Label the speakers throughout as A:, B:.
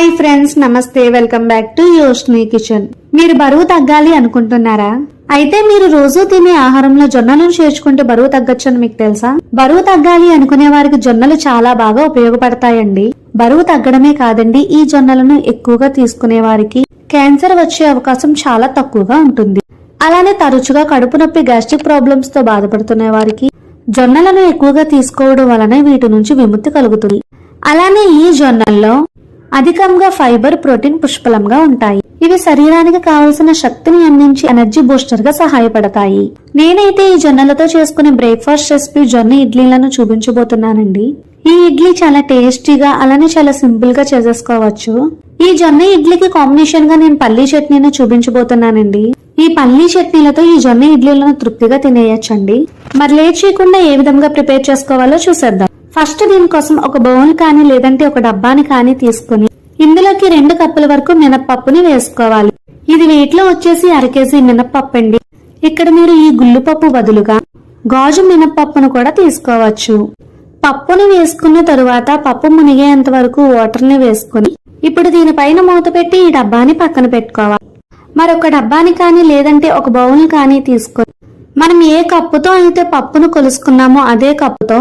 A: Hi friends నమస్తే welcome back to Yoshni kitchen. మీరు బరువు తగ్గాలి అనుకుంటున్నారా? అయితే మీరు రోజు తినే ఆహారంలో జొన్నలను చేర్చుకుంటే బరువు తగ్గొచ్చని మీకు తెలుసా? బరువు తగ్గాలి అనుకునే వారికి జొన్నలు చాలా బాగా ఉపయోగపడతాయండి. బరువు తగ్గడమే కాదండి ఈ జొన్నలను ఎక్కువగా తీసుకునే వారికి క్యాన్సర్ వచ్చే అవకాశం చాలా తక్కువగా ఉంటుంది. అలానే తరచుగా కడుపు నొప్పి గ్యాస్ట్రిక్ ప్రాబ్లమ్స్తో బాధపడుతున్న వారికి జొన్నలను ఎక్కువగా తీసుకోవడం వలన వీటి నుంచి విముక్తి కలుగుతుంది. అలానే ఈ జొన్నల్లో అధికంగా ఫైబర్ ప్రోటీన్ పుష్కలంగా ఉంటాయి. ఇవి శరీరానికి కావలసిన శక్తిని అందించి ఎనర్జీ బూస్టర్గా సహాయపడతాయి. నేనైతే ఈ జొన్నలతో చేసుకునే బ్రేక్ఫాస్ట్ రెసిపీ జొన్న ఇడ్లీలను చూపించబోతున్నానండి. ఈ ఇడ్లీ చాలా టేస్టీగా అలానే చాలా సింపుల్గా చేసేసుకోవచ్చు. ఈ జొన్న ఇడ్లీకి కాంబినేషన్గా నేను పల్లీ చట్నీని చూపించబోతున్నానండి. ఈ పల్లీ చట్నీలతో ఈ జొన్న ఇడ్లీలను తృప్తిగా తినేయచ్చండి. మరి లేట్ చేయకుండా ఏ విధంగా ప్రిపేర్ చేసుకోవాలో చూసేద్దాం. ఫస్ట్ దీనికోసం ఒక బౌల్ కానీ లేదంటే ఒక డబ్బాని కానీ తీసుకుని ఇందులోకి రెండు కప్పుల వరకు మినప్పప్పుని వేసుకోవాలి. ఇది వీటిలో వచ్చేసి అర కేజీ మినప్పప్పు అండి ఇక్కడ మీరు ఈ గుల్లుపప్పు బదులుగా గాజు మినప్పప్పును కూడా తీసుకోవచ్చు. పప్పుని వేసుకున్న తరువాత పప్పు మునిగేంత వరకు వాటర్ని వేసుకుని ఇప్పుడు దీనిపైన మూత పెట్టి ఈ డబ్బాని పక్కన పెట్టుకోవాలి. మరొక డబ్బాని కానీ లేదంటే ఒక బౌల్ కానీ తీసుకొని మనం ఏ కప్పుతో అయితే పప్పును కొలుసుకున్నామో అదే కప్పుతో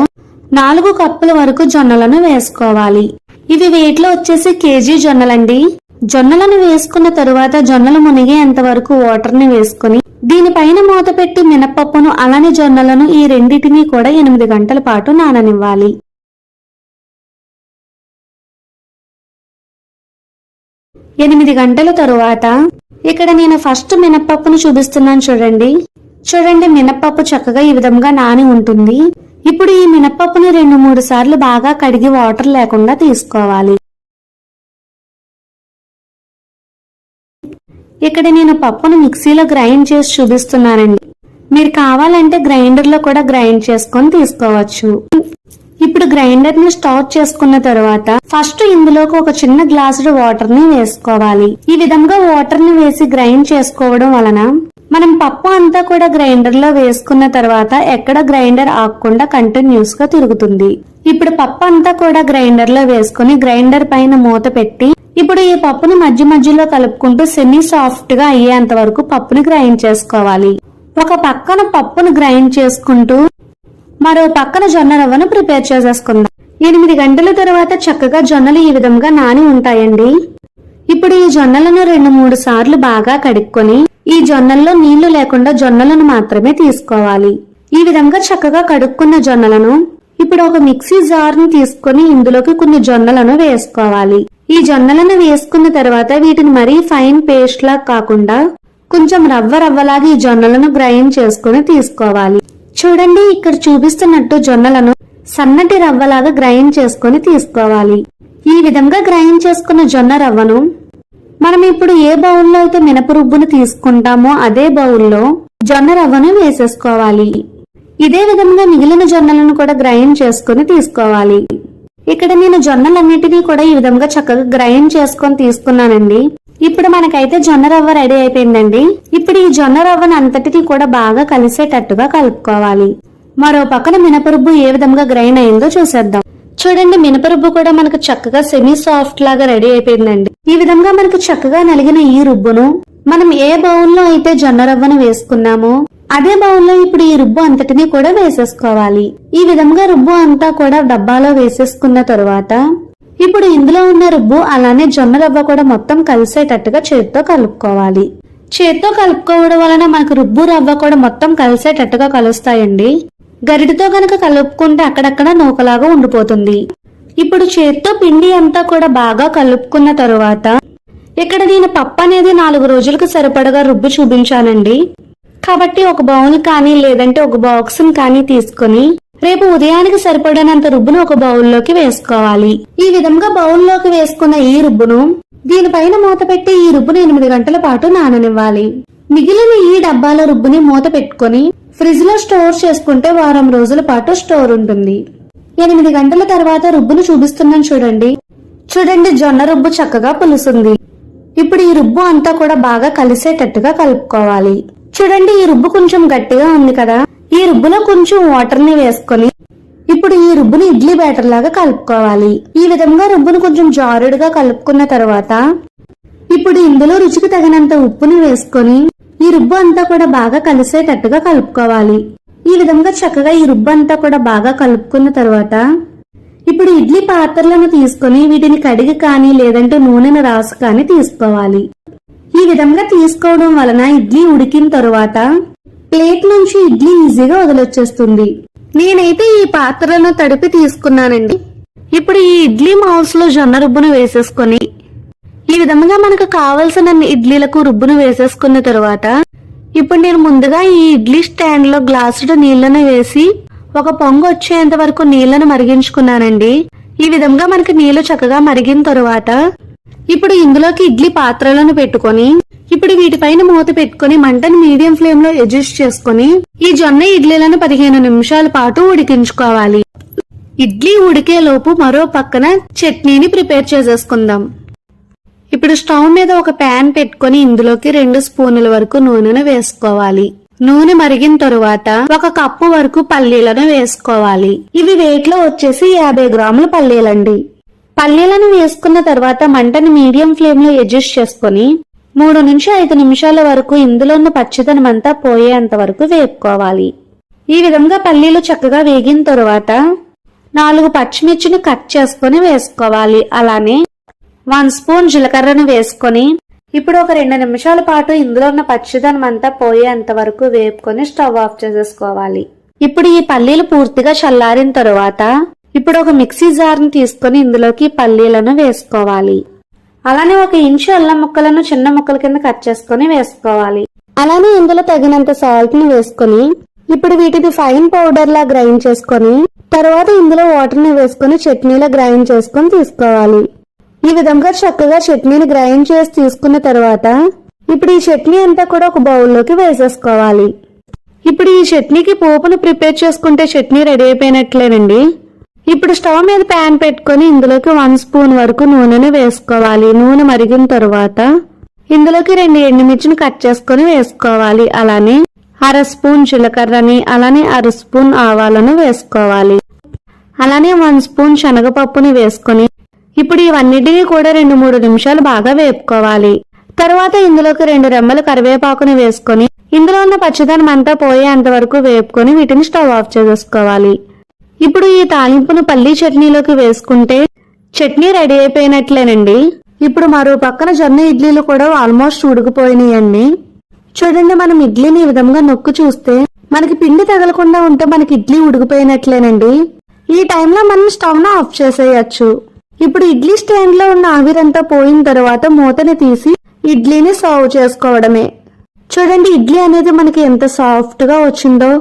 A: నాలుగు కప్పుల వరకు జొన్నలను వేసుకోవాలి. ఇవి వేట్లో వచ్చేసి కేజీ జొన్నలండి. జొన్నలను వేసుకున్న తరువాత జొన్నలు మునిగేంత వరకు వాటర్ని వేసుకుని దీనిపైన మూత పెట్టి మినపప్పును అలానే జొన్నలను ఈ రెండింటినీ కూడా ఎనిమిది గంటల పాటు నాననివ్వాలి. ఎనిమిది గంటల తరువాత ఇక్కడ నేను ఫస్ట్ మినపప్పును చూపిస్తున్నాను చూడండి. చూడండి మినపప్పు చక్కగా ఈ విధంగా నాని ఉంటుంది. ఇప్పుడు ఈ మినపప్పుని రెండు మూడు సార్లు బాగా కడిగి వాటర్ లేకుండా తీసుకోవాలి. ఇక్కడ నేను పప్పును మిక్సీలో గ్రైండ్ చేసి చూపిస్తున్నానండి. మీరు కావాలంటే గ్రైండర్లో కూడా గ్రైండ్ చేసుకొని తీసుకోవచ్చు. ఇప్పుడు గ్రైండర్ని స్టార్ట్ చేసుకున్న తర్వాత ఫస్ట్ ఇందులోకి ఒక చిన్న గ్లాసుడు వాటర్ని వేసుకోవాలి. ఈ విధంగా వాటర్ని వేసి గ్రైండ్ చేసుకోవడం వలన మనం పప్పు అంతా కూడా గ్రైండర్లో వేసుకున్న తర్వాత ఎక్కడ గ్రైండర్ ఆగకుండా కంటిన్యూస్గా తిరుగుతుంది. ఇప్పుడు పప్పు అంతా కూడా గ్రైండర్లో వేసుకుని గ్రైండర్ పైన మూత పెట్టి ఇప్పుడు ఈ పప్పుని మధ్య మధ్యలో కలుపుకుంటూ సెమీ సాఫ్ట్గా అయ్యేంత వరకు పప్పుని గ్రైండ్ చేసుకోవాలి. ఒక పక్కన పప్పును గ్రైండ్ చేసుకుంటూ మరో పక్కన జొన్న రవ్వను ప్రిపేర్ చేసేసుకుందాం. ఎనిమిది గంటల తర్వాత చక్కగా జొన్నలు ఈ విధంగా నాని ఉంటాయండి. ఇప్పుడు ఈ జొన్నలను రెండు మూడు సార్లు బాగా కడుక్కొని ఈ జొన్నల్లో నీళ్ళు లేకుండా జొన్నలను మాత్రమే తీసుకోవాలి. ఈ విధంగా చక్కగా కడుక్కున్న జొన్నలను ఇప్పుడు ఒక మిక్సీ జార్ని తీసుకొని ఇందులోకి కొన్ని జొన్నలను వేసుకోవాలి. ఈ జొన్నలను వేసుకున్న తర్వాత వీటిని మరీ ఫైన్ పేస్ట్ లా కాకుండా కొంచెం రవ్వ రవ్వలాగా ఈ జొన్నలను గ్రైండ్ చేసుకుని తీసుకోవాలి. చూడండి ఇక్కడ చూపిస్తున్నట్టు జొన్నలను సన్నటి రవ్వలాగా గ్రైండ్ చేసుకొని తీసుకోవాలి. ఈ విధంగా గ్రైండ్ చేసుకున్న జొన్న రవ్వను మనం ఇప్పుడు ఏ బౌల్లో అయితే మినపరుబ్బును తీసుకుంటామో అదే బౌల్లో జొన్న రవ్వను వేసేసుకోవాలి. ఇదే విధంగా మిగిలిన జొన్నలను కూడా గ్రైండ్ చేసుకుని తీసుకోవాలి. ఇక్కడ నేను జొన్నలన్నిటినీ కూడా ఈ విధంగా చక్కగా గ్రైండ్ చేసుకొని తీసుకున్నానండి. ఇప్పుడు మనకైతే జొన్న రవ్వ రెడీ అయిపోయిందండి. ఇప్పుడు ఈ జొన్న రవ్వను అంతటిని కూడా బాగా కలిసేటట్టుగా కలుపుకోవాలి. మరో పక్కన మినపరుబ్బు ఏ విధంగా గ్రైండ్ అయిందో చూసేద్దాం. చూడండి మినపరుబ్బు కూడా మనకు చక్కగా సెమీ సాఫ్ట్ లాగా రెడీ అయిపోయిందండి. ఈ విధంగా మనకు చక్కగా నలిగిన ఈ రుబ్బును మనం ఏ బౌల్లో అయితే జొన్న రవ్వను వేసుకున్నామో అదే బౌల్లో ఇప్పుడు ఈ రుబ్బు అంతటిని కూడా వేసేసుకోవాలి. ఈ విధంగా రుబ్బు అంతా కూడా డబ్బాలో వేసేసుకున్న తరువాత ఇప్పుడు ఇందులో ఉన్న రుబ్బు అలానే జొన్న రవ్వ కూడా మొత్తం కలిసేటట్టుగా చేత్తో కలుపుకోవాలి. చేత్తో కలుపుకోవడం వలన మనకు రుబ్బు రవ్వ కూడా మొత్తం కలిసేటట్టుగా కలుస్తాయండి. గరిటతో గనక కలుపుకుంటే అక్కడక్కడ నూకలాగా ఉండిపోతుంది. ఇప్పుడు చేత్తో పిండి అంతా కూడా బాగా కలుపుకున్న తరువాత ఇక్కడ నేను పప్పు అనేది నాలుగు రోజులకు సరిపడగా రుబ్బు చూపించానండి. కాబట్టి ఒక బౌల్ కానీ లేదంటే ఒక బాక్స్ కానీ తీసుకొని రేపు ఉదయానికి సరిపడనంత రుబ్బును ఒక బౌల్లోకి వేసుకోవాలి. ఈ విధంగా బౌల్లోకి వేసుకున్న ఈ రుబ్బును దీనిపైన మూత పెట్టి ఈ రుబ్బును ఎనిమిది గంటల పాటు నాననివ్వాలి. మిగిలిన ఈ డబ్బాల రుబ్బుని మూత పెట్టుకొని ఫ్రిడ్జ్లో స్టోర్ చేసుకుంటే వారం రోజుల పాటు స్టోర్ ఉంటుంది. ఎనిమిది గంటల తర్వాత రుబ్బును చూపిస్తున్నాను చూడండి. చూడండి జొన్న రుబ్బు చక్కగా పులుసుంది. ఇప్పుడు ఈ రుబ్బు అంతా కూడా బాగా కలిసేటట్టుగా కలుపుకోవాలి. చూడండి ఈ రుబ్బు కొంచెం గట్టిగా ఉంది కదా. ఈ రుబ్బులో కొంచెం వాటర్ని వేసుకొని ఇప్పుడు ఈ రుబ్బుని ఇడ్లీ బ్యాటర్ లాగా కలుపుకోవాలి. ఈ విధంగా రుబ్బును కొంచెం జారుడుగా కలుపుకున్న తర్వాత ఇప్పుడు ఇందులో రుచికి తగినంత ఉప్పుని వేసుకొని ఈ రుబ్బు అంతా కూడా బాగా కలిసేటట్టుగా కలుపుకోవాలి. ఈ విధంగా చక్కగా ఈ రుబ్బు అంతా కూడా బాగా కలుపుకున్న తర్వాత ఇప్పుడు ఇడ్లీ పాత్రలను తీసుకొని వీటిని కడిగి కానీ లేదంటే నూనెను రాసు కానీ తీసుకోవాలి. ఈ విధంగా తీసుకోవడం వలన ఇడ్లీ ఉడికిన తరువాత ప్లేట్ నుంచి ఇడ్లీ ఈజీగా వదిలొచ్చేస్తుంది. నేనైతే ఈ పాత్రలను తడిపి తీసుకున్నానండి. ఇప్పుడు ఈ ఇడ్లీ మౌల్స్లో జొన్న రుబ్బును వేసేసుకొని ఈ విధంగా మనకు కావలసిన ఇడ్లీలకు రుబ్బును వేసేసుకున్న తరువాత ఇప్పుడు నేను ముందుగా ఈ ఇడ్లీ స్టాండ్లో గ్లాసుడు నీళ్ళను వేసి ఒక పొంగు వచ్చేంత వరకు నీళ్ళను మరిగించుకున్నానండి. ఈ విధంగా మనకి నీళ్ళు చక్కగా మరిగిన తరువాత ఇప్పుడు ఇందులోకి ఇడ్లీ పాత్రలను పెట్టుకొని ఇప్పుడు వీటిపైన మూత పెట్టుకొని మంటను మీడియం ఫ్లేమ్లో అడ్జస్ట్ చేసుకుని ఈ జొన్న ఇడ్లీలను పదిహేను నిమిషాల పాటు ఉడికించుకోవాలి. ఇడ్లీ ఉడికే లోపు మరో పక్కన చట్నీని ప్రిపేర్ చేసేసుకుందాం. ఇప్పుడు స్టవ్ మీద ఒక ప్యాన్ పెట్టుకొని ఇందులోకి రెండు స్పూనుల వరకు నూనెను వేసుకోవాలి. నూనె మరిగిన తరువాత ఒక కప్పు వరకు పల్లీలను వేసుకోవాలి. ఇవి వేట్లో వచ్చేసి యాభై గ్రాముల పల్లీలండి. పల్లీలను వేసుకున్న తర్వాత మంటని మీడియం ఫ్లేమ్లో అడ్జస్ట్ చేసుకొని మూడు నుంచి ఐదు నిమిషాల వరకు ఇందులో ఉన్న పచ్చిదనం అంతా పోయేంత వరకు వేపుకోవాలి. ఈ విధంగా పల్లీలు చక్కగా వేగిన తరువాత నాలుగు పచ్చిమిర్చిని కట్ చేసుకొని వేసుకోవాలి. అలానే వన్ స్పూన్ జీలకర్రను వేసుకొని ఇప్పుడు ఒక రెండు నిమిషాల పాటు ఇందులో ఉన్న పచ్చిదనం అంతా పోయేంత వరకు వేపుకొని స్టవ్ ఆఫ్ చేసేసుకోవాలి. ఇప్పుడు ఈ పల్లీలు పూర్తిగా చల్లారిన తరువాత ఇప్పుడు ఒక మిక్సీ జార్ని తీసుకొని ఇందులోకి పల్లీలను వేసుకోవాలి. అలానే ఒక ఇంచు అల్లం ముక్కలను చిన్న ముక్కల కింద కట్ చేసుకొని వేసుకోవాలి. అలానే ఇందులో తగినంత సాల్ట్ని వేసుకొని ఇప్పుడు వీటిని ఫైన్ పౌడర్ లా గ్రైండ్ చేసుకొని తర్వాత ఇందులో వాటర్ని వేసుకొని చట్నీలా గ్రైండ్ చేసుకొని తీసుకోవాలి. ఈ విధంగా చక్కగా చట్నీని గ్రైండ్ చేసి తీసుకున్న తర్వాత ఇప్పుడు ఈ చట్నీ అంతా కూడా ఒక బౌల్లోకి వేసేసుకోవాలి. ఇప్పుడు ఈ చట్నీకి పోపును ప్రిపేర్ చేసుకుంటే చట్నీ రెడీ అయిపోయినట్లేనండి. ఇప్పుడు స్టవ్ మీద ప్యాన్ పెట్టుకొని ఇందులోకి వన్ స్పూన్ వరకు నూనెను వేసుకోవాలి. నూనె మరిగిన తరువాత ఇందులోకి రెండు ఎండుమిర్చిని కట్ చేసుకొని వేసుకోవాలి. అలానే అర స్పూన్ జీలకర్రని అలానే అర స్పూన్ ఆవాలను వేసుకోవాలి. అలానే వన్ స్పూన్ శనగపప్పుని వేసుకొని ఇప్పుడు ఇవన్నిటినీ కూడా రెండు మూడు నిమిషాలు బాగా వేపుకోవాలి. తర్వాత ఇందులోకి రెండు రెమ్మలు కరివేపాకుని వేసుకొని ఇందులో ఉన్న పచ్చిదనం అంతా పోయేంత వరకు వేపుకొని వీటిని స్టవ్ ఆఫ్ చేసేసుకోవాలి. ఇప్పుడు ఈ తాలింపును పల్లీ చట్నీలోకి వేసుకుంటే చట్నీ రెడీ అయిపోయినట్లేనండి. ఇప్పుడు మరో పక్కన జొన్న ఇడ్లీలు కూడా ఆల్మోస్ట్ ఉడికిపోయినాయండి. చూడండి మనం ఇడ్లీని ఈ విధంగా నొక్కు చూస్తే మనకి పిండి తగలకుండా ఉంటే మనకి ఇడ్లీ ఉడికిపోయినట్లేనండి. ఈ టైంలో మనం స్టవ్ను ఆఫ్ చేసేయచ్చు. ఇప్పుడు ఇడ్లీ స్టాండ్లో ఉన్న ఆవిరంతా పోయిన తర్వాత మూతని తీసి ఇడ్లీని సర్వ్ చేసుకోవడమే. చూడండి ఇడ్లీ అనేది మనకి ఎంత సాఫ్ట్గా వచ్చిందో.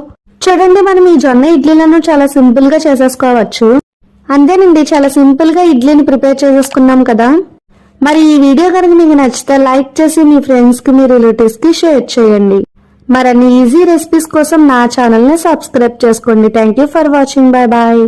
A: చూడండి మనం ఈ జొన్న ఇడ్లీలను చాలా సింపుల్గా చేసేసుకోవచ్చు. అంతేనండి చాలా సింపుల్గా ఇడ్లీని ప్రిపేర్ చేసేసుకున్నాం కదా. మరి ఈ వీడియో కనుక మీకు నచ్చితే లైక్ చేసి మీ ఫ్రెండ్స్కి మీ రిలేటివ్స్కి షేర్ చేయండి. మరిన్ని ఈజీ రెసిపీస్ కోసం నా ఛానల్ని సబ్స్క్రైబ్ చేసుకోండి. Thank you for watching. Bye bye.